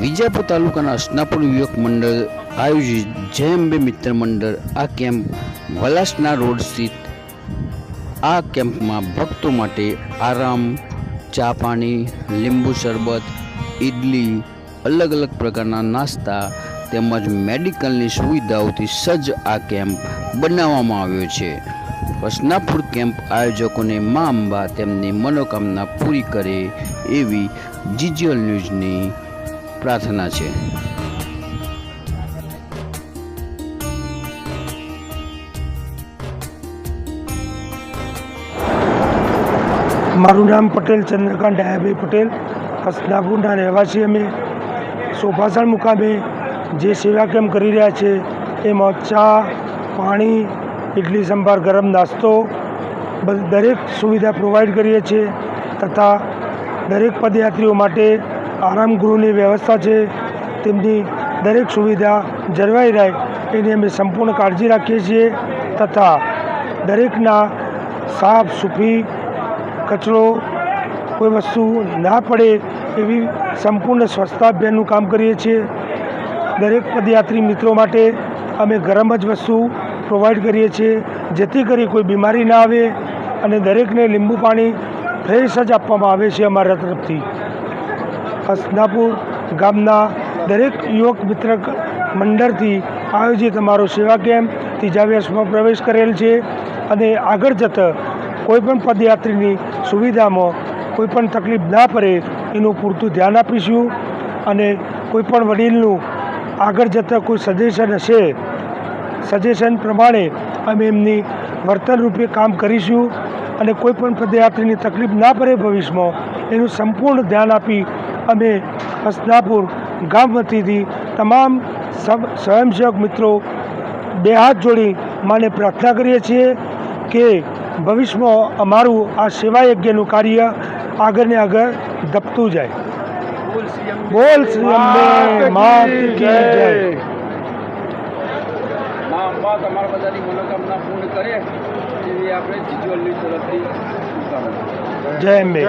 વિજાપુર તાલુકાના સ્નાપુર યુવક મંડળ આયોજિત જય મિત્ર મંડળ આ કેમ્પ વલાસના રોડ સ્થિત આ કેમ્પમાં ભક્તો માટે આરામ, ચા પાણી, લીંબુ શરબત ઇડલી અલગ અલગ પ્રકારના નાસ્તા તેમજ મેડિકલની સુવિધાઓથી સજ્જ આ કેમ્પ બનાવવામાં આવ્યો છે. વસનાપુર કેમ્પ આયોજકોને મા અંબા તેમની મનોકામના પૂરી કરે એવી જીજીએલ ન્યૂઝની પ્રાર્થના છે. મારું નામ પટેલ ચંદ્રકાંત ડાયાભાઈ પટેલ હસનાપુરના રહેવાસી અમે. સોભાસણ મુકામે જે સેવા કેમ્પ કરી રહ્યા છે, એમાં ચા, પાણી ઇડલી સંભાર, ગરમ નાસ્તો દરેક સુવિધા પ્રોવાઈડ કરીએ છીએ તથા દરેક પદયાત્રીઓ માટે આરામ ગૃહની વ્યવસ્થા છે. તેમની દરેક સુવિધા જળવાઈ રહે એની અમે સંપૂર્ણ કાળજી રાખીએ છીએ તથા દરેકના સાફ, સૂફી, કચરો કોઈ વસ્તુ ના પડે એવી સંપૂર્ણ સ્વચ્છતા અભિયાનનું કામ કરીએ છીએ. દરેક પદયાત્રી મિત્રો માટે અમે ગરમ જ વસ્તુ પ્રોવાઈડ કરીએ છીએ, જેથી કરી કોઈ બીમારી ના આવે અને દરેકને લીંબુ પાણી ફ્રેશ જ આપવામાં આવે છે અમારા તરફથી. હસનાપુર ગામના દરેક યુવક મિત્ર મંડળથી આયોજિત અમારો સેવા કેમ્પ ત્રીજા વર્ષમાં પ્રવેશ કરેલ છે અને આગળ જતાં કોઈપણ પદયાત્રીની સુવિધામાં કોઈ પણ તકલીફ ના પડે એનું પૂરતું ધ્યાન આપીશું અને કોઈપણ વડીલનું આગળ જતાં કોઈ સજેશન હશે સજેશન પ્રમાણે અમે એમની વર્તન રૂપે કામ કરીશું અને કોઈપણ પદયાત્રીની તકલીફ ના પડે ભવિષ્યમાં એનું સંપૂર્ણ ધ્યાન આપી અમે હસનાપુર ગામ વતીથી તમામ સ્વયંસેવક મિત્રો બે હાથ જોડી માને પ્રાર્થના કરીએ છીએ કે ભવિષ્યમાં અમારું આ સેવા યજ્ઞનું કાર્ય આગળ ને આગળ ધપતું જાય. બોલ શ્રી અંબે માત કી જય. મા તમારા બધાની મનોકામના પૂર્ણ કરે એવી આપણે જીજ્યુઅલની તરફથી શુભકામના. જય અંબે.